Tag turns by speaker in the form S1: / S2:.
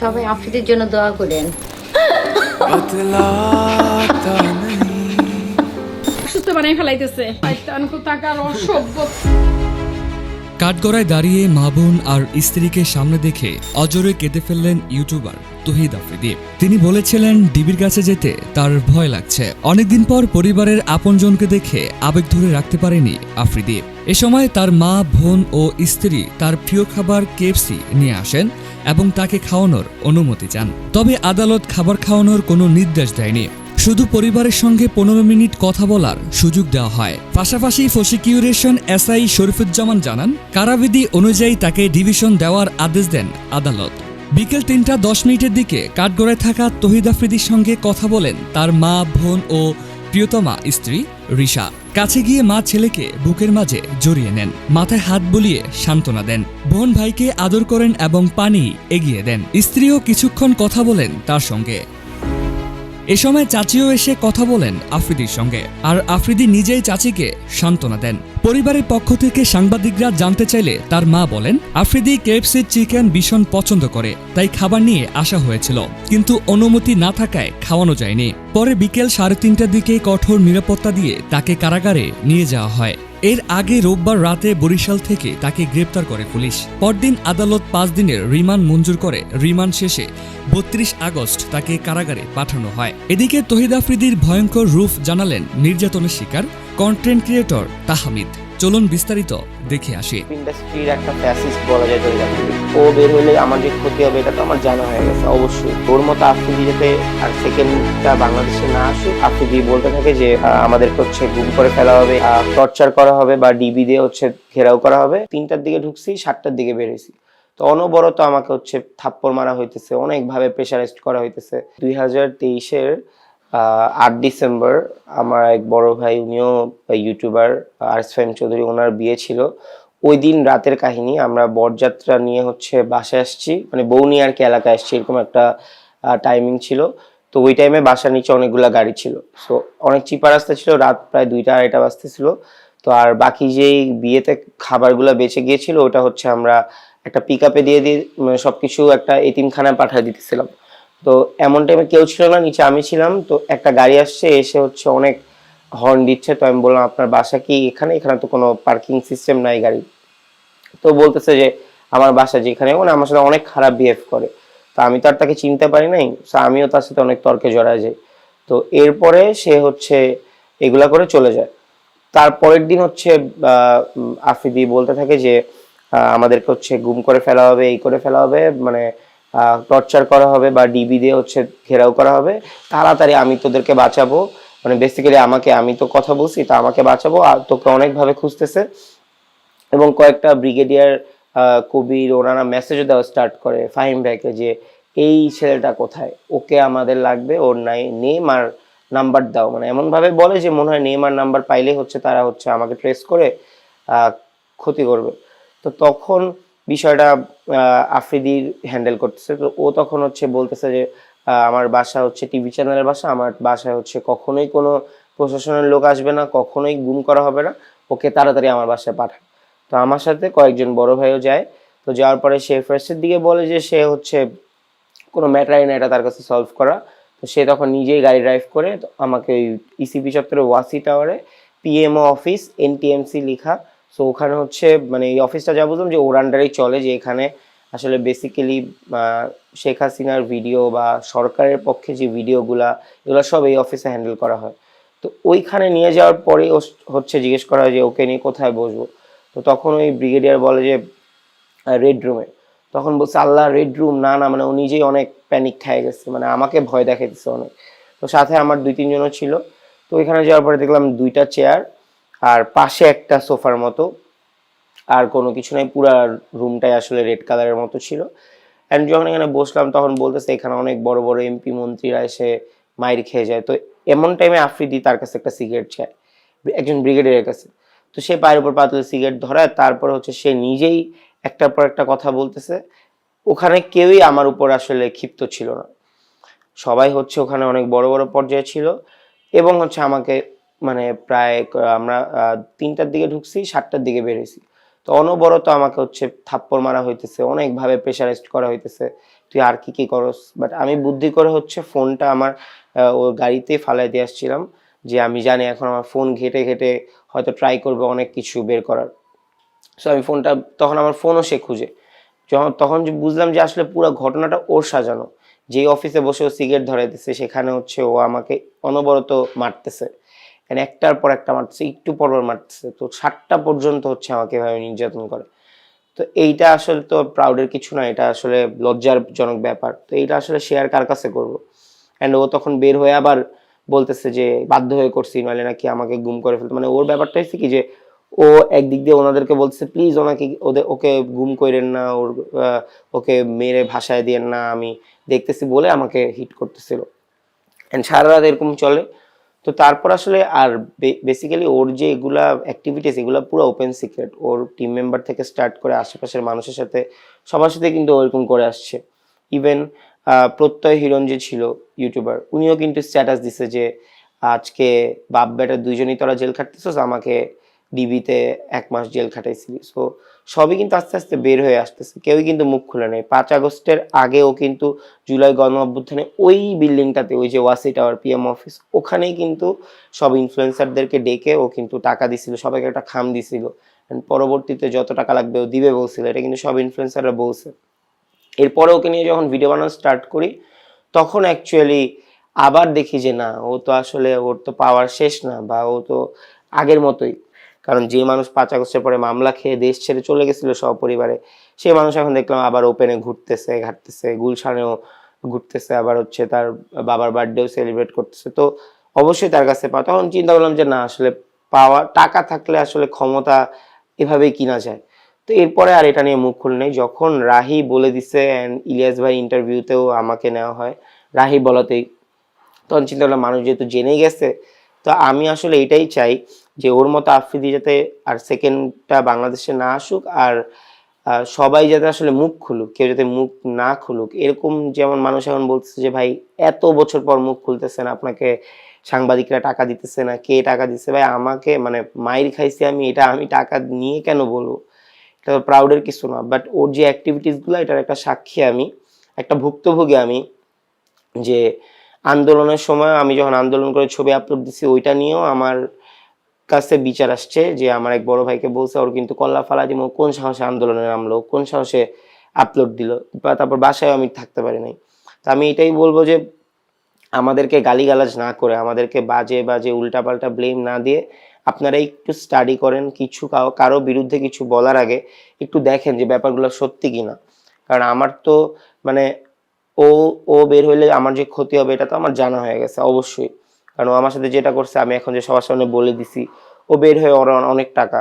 S1: সবাই আফ্রিদের জন্য দোয়া করেন।
S2: কাঠগড়ায় দাঁড়িয়ে মা বোন আর স্ত্রীকে সামনে দেখে অজরে কেঁদে ফেললেন ইউটিউবার তুহিদ আফ্রিদি। তিনি বলেছিলেন ডিবির কাছে যেতে তার ভয় লাগছে। অনেকদিন পর পরিবারের আপনজনকে দেখে আবেগ ধরে রাখতে পারেনি আফ্রিদিপ এ সময় তার মা, বোন ও স্ত্রী তার প্রিয় খাবার কেএফসি নিয়ে আসেন এবং তাকে খাওয়ানোর অনুমতি চান। তবে আদালত খাবার খাওয়ানোর কোনো নির্দেশ দেয়নি। শুধু পরিবারের সঙ্গে পনেরো মিনিট কথা বলার সুযোগ দেওয়া হয়। পাশাপাশি প্রসিকিউরেশন এসআই শরীফুজ্জামান জানান, কারাবিধি অনুযায়ী তাকে ডিভিশন দেওয়ার আদেশ দেন আদালত। বিকেল তিনটা দশ মিনিটের দিকে কাঠগড়ায় থাকা তহিদ আফ্রিদির সঙ্গে কথা বলেন তার মা, বোন ও প্রিয়তমা স্ত্রী রিশা। কাছে গিয়ে মা ছেলেকে বুকের মাঝে জড়িয়ে নেন। মাথায় হাত বুলিয়ে সান্ত্বনা দেন। বোন ভাইকে আদর করেন এবং পানি এগিয়ে দেন। স্ত্রীও কিছুক্ষণ কথা বলেন তার সঙ্গে। এ সময় চাচিও এসে কথা বলেন আফ্রিদির সঙ্গে। আর আফ্রিদি নিজেই চাচিকে সান্ত্বনা দেন। পরিবারের পক্ষ থেকে সাংবাদিকরা জানতে চাইলে তার মা বলেন, আফ্রিদি কেএফসি চিকেন ভীষণ পছন্দ করে, তাই খাবার নিয়ে আসা হয়েছিল। কিন্তু অনুমতি না থাকায় খাওয়ানো যায়নি। পরে বিকেল সাড়ে তিনটার দিকে কঠোর নিরাপত্তা দিয়ে তাকে কারাগারে নিয়ে যাওয়া হয়। এর আগে রোববার রাতে বরিশাল থেকে তাকে গ্রেপ্তার করে পুলিশ। পরদিন আদালত পাঁচ দিনের রিমান্ড মঞ্জুর করে। রিমান্ড শেষে বত্রিশ আগস্ট তাকে কারাগারে পাঠানো হয়। এদিকে তহিদ আফ্রিদির ভয়ঙ্কর রূপ জানালেন নির্যাতনের শিকার, কন্টেন্ট ক্রিয়েটর তাহমিদ। চলুন বিস্তারিত দেখে আসি।
S3: ইন্ডাস্ট্রির একটা বলা যায় তৈরি ও বের হলে আমার যে ক্ষতি হবে এটা তো আমার জানা হয়ে গেছে অবশ্যই। ওর মতো আফ্রিদি আর সেকেন্ডটা বাংলাদেশে না আসে আফ্রিদি বলতে থাকে যে আহ, আমাদেরকে হচ্ছে গুম করে ফেলা হবে টর্চার করা হবে বা ডিবি দিয়ে হচ্ছে ঘেরাও করা হবে। তিনটার দিকে ঢুকছি সাতটার দিকে বেরোইছি তো অনবরত আমাকে হচ্ছে থাপ্পড় মারা হইতেছে অনেকভাবে প্রেশারাইজড করা হইতেছে। দুই হাজার তেইশের আট ডিসেম্বর আমার এক বড় ভাই, উনিও ইউটিউবার আরস ফাইম চৌধুরী, ওনার বিয়ে ছিল। ওই দিন রাতের কাহিনী, আমরা বরযাত্রা নিয়ে হচ্ছে বাসায় আসছি। মানে বৌনি আর কি এলাকায় আসছি, এরকম একটা টাইমিং ছিল। তো ওই টাইমে বাসার নিচে অনেকগুলা গাড়ি ছিল। সো অনেক চিপা রাস্তা ছিল, রাত প্রায় দুইটা, আড়াইটা বাজতেছিল তো আর বাকি যেই বিয়েতে খাবারগুলো বেঁচে গিয়েছিল, ওটা হচ্ছে আমরা একটা পিক আপে দিয়ে দিয়ে মানে সবকিছু একটা এতিমখানায় পাঠিয়ে দিতেছিলাম। তো এমন টাইমে কেউ ছিল না, নিচে আমি ছিলাম। তো একটা গাড়ি আসছে, এসে হচ্ছে অনেক হর্ন দিচ্ছে। তো আমি বললাম, আপনার বাসা কি এখানে? এখানে তো কোনো পার্কিং সিস্টেম নাই গাড়ি তো বলতেছে যে, আমার বাসা যেখানে। মানে আমার সাথে অনেক খারাপ বিহেভ করে। তো আমি তো আর তাকে চিনতে পারি নাই তো আমিও তার সাথে অনেক তর্কে জড়ায় যাই। তো এরপরে সে হচ্ছে এগুলা করে চলে যায়। তারপরের দিন হচ্ছে আফ্রিদি বলতে থাকে যে আমাদেরকে হচ্ছে গুম করে ফেলা হবে, এই করে ফেলা হবে মানে টর্চার করা হবে বা ডিবি দিয়ে হচ্ছে ঘেরাও করা হবে। তাড়াতাড়ি আমি তোদেরকে বাঁচাবো। মানে বেসিক্যালি আমাকে, আমি তো কথা বলছি, তা আমাকে বাঁচাবো আর তোকে অনেকভাবে খুঁজতেছে। এবং কয়েকটা ব্রিগেডিয়ার কবির ওনারা মেসেজও দেওয়া স্টার্ট করে ফাহিম ভাইকে যে, এই ছেলেটা কোথায়? ওকে আমাদের লাগবে, ওর নাই নেম আর নাম্বার দাও। মানে এমনভাবে বলে যে, মনে হয় নেম আর নাম্বার পাইলে হচ্ছে তারা হচ্ছে আমাকে ট্রেস করে ক্ষতি করবে। তো তখন বিষয়টা আফ্রিদির হ্যান্ডেল করতেছে। তো ও তখন হচ্ছে বলতেছে যে আমার বাসা হচ্ছে টিভি চ্যানেলের বাসা, আমার বাসায় হচ্ছে কখনোই কোনো প্রশাসনের লোক আসবে না, কখনোই গুম করা হবে না। ওকে তাড়াতাড়ি আমার বাসায় পাঠান। তো আমার সাথে কয়েকজন বড় ভাইও যায়। তো যাওয়ার পরে সে ফার্স্টের দিকে বলে যে, সে হচ্ছে কোনো ম্যাটারই না, এটা তার কাছে সলভ করা। তো সে তখন নিজেই গাড়ি ড্রাইভ করে আমাকে ওই ইসিপি চত্বরে ওয়াসি টাওয়ারে পিএমও অফিস এনটিএমসি লেখা সো ওখানে হচ্ছে মানে এই অফিসটা যা বুঝলাম যে, ওর আন্ডারেই চলে যে এখানে আসলে বেসিক্যালি শেখ হাসিনার ভিডিও বা সরকারের পক্ষে যে ভিডিওগুলা এগুলো সব এই অফিসে হ্যান্ডেল করা হয়। তো ওইখানে নিয়ে যাওয়ার পরে হচ্ছে জিজ্ঞেস করা হয় যে, ওকে নিয়ে কোথায় বসবো? তো তখন ওই ব্রিগেডিয়ার বলে যে রেড রুমে তখন বলছে, আল্লাহ রেড রুম না না মানে ও নিজেই অনেক প্যানিক খেয়ে গেছে মানে আমাকে ভয় দেখাইতেছে অনেক। তো সাথে আমার দুই, তিনজনও ছিল। তো ওইখানে যাওয়ার পরে দেখলাম দুইটা চেয়ার আর পাশে একটা সোফার মতো। আর কোনো কিছু নাই, পুরা রুমটাই আসলে রেড কালারের মতো ছিল। অ্যান্ড যখন এখানে বসলাম, তখন বলতেছে এখানে অনেক বড় বড় এমপি মন্ত্রীরা এসে মাইর খেয়ে যায়। তো এমন টাইমে আফ্রিদি তার কাছে একটা সিগারেট চায়, একজন ব্রিগেডিয়ারের কাছে। তো সে পায়ের উপর পাতলে সিগারেট ধরায় তারপর হচ্ছে সে নিজেই একটার পর একটা কথা বলতেছে। ওখানে কেউই আমার উপর আসলে ক্ষিপ্ত ছিল না। সবাই হচ্ছে ওখানে অনেক বড় বড় পর্যায়ে ছিল। এবং হচ্ছে আমাকে মানে প্রায়, আমরা তিনটার দিকে ঢুকছি, সাতটার দিকে বেরোইছি। তো অনবরত আমাকে হচ্ছে থাপ্পড় মারা হইতেছে, অনেকভাবে প্রেশারাইজড করা হইতেছে, তুই আর কি কি করস? বাট আমি বুদ্ধি করে হচ্ছে ফোনটা আমার ও গাড়িতে ফালাই দিয়ে আসছিলাম, যে আমি জানি এখন আমার ফোন ঘেটে ঘেটে হয়তো ট্রাই করবে অনেক কিছু বের করার। সো আমি ফোনটা, তখন আমার ফোনও সে খুঁজে। যখন, তখন যে বুঝলাম যে আসলে পুরো ঘটনাটা ওর সাজানো। যে অফিসে বসে ও সিগারেট ধরাইতেছে, সেখানে হচ্ছে ও আমাকে অনবরত মারতেছে। And একটার পর একটা মারতেছে একটু পর মারতেছে তো সাতটা পর্যন্ত হচ্ছে আমাকে এভাবে নির্যাতন করে। তো এইটা আসলে তো প্রাউডের কিছু না, এটা আসলে লজ্জারজনক ব্যাপার। তো এইটা আসলে শেয়ার কার কাছে করব? অ্যান্ড ও তখন বের হয়ে আবার বলতেছে যে, বাধ্য হয়ে করছি, নাহলে নাকি আমাকে গুম করে ফেলতো। মানে ওর ব্যাপারটা হচ্ছে কি যে, ও একদিক দিয়ে ওনাদেরকে বলছে প্লিজ ওনাকে, ওদের, ওকে গুম করেন না, ওর ওকে মেরে ভাষায় দিয়েন না, আমি দেখতেছি বলে আমাকে হিট করতেছিল। অ্যান্ড সারা রাত এরকম চলে। তো তারপর আসলে আর বেসিক্যালি ওর যে এগুলা অ্যাক্টিভিটিস এগুলো পুরো ওপেন সিক্রেট ওর টিম মেম্বার থেকে স্টার্ট করে আশেপাশের মানুষের সাথে সবার সাথে কিন্তু ওরকম করে আসছে। ইভেন প্রত্যয় হিরণ যে ছিল ইউটিউবার উনিও কিন্তু স্ট্যাটাস দিছে যে, আজকে বাপ বেটা দুইজনই তোরা জেল খাটতেছ আমাকে ডিবিতে এক মাস জেল খাটাইছিলি। সো সবই কিন্তু আস্তে আস্তে বের হয়ে আসতেছে। কেউই কিন্তু মুখ খুলে নেই। পাঁচ আগস্টের আগেও কিন্তু জুলাই গণ অভ্যুত্থানে ওই বিল্ডিংটাতে, ওই যে ওয়াসি টাওয়ার, পিএম অফিস, ওখানেই কিন্তু সব ইনফ্লুয়েন্সারদেরকে ডেকে ও কিন্তু টাকা দিছিল, সবাইকে একটা খাম দিছিল। পরবর্তীতে যত টাকা লাগবে ও দিবে বলছিল। এটা কিন্তু সব ইনফ্লুয়েন্সাররা বলছে। এরপরে ওকে নিয়ে যখন ভিডিও বানানো স্টার্ট করি, তখন অ্যাকচুয়ালি আবার দেখি যে না, ও তো আসলে ওর তো পাওয়ার শেষ না বা ও তো আগের মতোই। কারণ যে মানুষ পাঁচ আগস্টের পরে মামলা খেয়ে দেশ ছেড়ে চলে গেছিল সপরিবারে সেই মানুষ এখন দেখলাম আবার ওপেনে ঘুরতেছে, ঘাটতেছে, গুলশানেও ঘুরতেছে, আবার হচ্ছে তার বাবার বার্থডেও সেলিব্রেট করতেছে। তো অবশ্যই তার কাছে পাওয়া, তখন চিন্তা করলাম যে না, আসলে পাওয়া, টাকা থাকলে আসলে ক্ষমতা এভাবেই কিনা যায়। তো এরপরে আর এটা নিয়ে মুখ খুলে নেই। যখন রাহি বলে দিছে অ্যান্ড ইলিয়াস ভাই ইন্টারভিউতেও আমাকে নেওয়া হয়, রাহি বলাতেই তখন চিন্তা করলাম মানুষ যেহেতু জেনেই গেছে তো আমি আসলে এটাই চাই যে ওর মতো আফ্রিদি যাতে আর সেকেন্ডটা বাংলাদেশে না আসুক আর সবাই যাতে আসলে মুখ খুলুক, কেউ যাতে মুখ না খুলুক। এরকম যেমন মানুষ এখন বলতেছে যে, ভাই, এত বছর পর মুখ খুলতেছেন আপনাকে সাংবাদিকরা টাকা দিতেছে না, কে টাকা দিচ্ছে ভাই, আমাকে মানে মাইর খাইছি আমি, এটা আমি টাকা নিয়ে কেন বলব? এটা তো প্রাউডের কিছু না বাট ওর যে অ্যাক্টিভিটিসগুলো এটার একটা সাক্ষী আমি, একটা ভুক্তভোগী আমি যে আন্দোলনের সময় আমি যখন আন্দোলন করে ছবি আপলোড দিছি, ওইটা নিয়েও আমার কাছে বিচার আসছে যে আমার এক বড় ভাইকে বলছে, ওর কিন্তু কল্লা ফালা দিব কোন সাহসে আন্দোলনে নামলো? কোন সাহসে আপলোড দিল? বা তারপর বাসায় আমি থাকতে পারি নাই। তো আমি এটাই বলব যে আমাদেরকে গালিগালাজ না করে, আমাদেরকে বাজে বাজে উল্টাপাল্টা ব্লেম না দিয়ে আপনারা একটু স্টাডি করেন, কিছু কারও বিরুদ্ধে কিছু বলার আগে একটু দেখেন যে ব্যাপারগুলো সত্যি কিনা। কারণ আমার তো মানে ও ও বের হইলে আমার যে ক্ষতি হবে, এটা তো আমার জানা হয়ে গেছে, অবশ্যই। কারণ আমার সাথে যেটা করছে, আমি এখন যে সবার সামনে বলে দিছি, ও বের হয়ে ওর অনেক টাকা।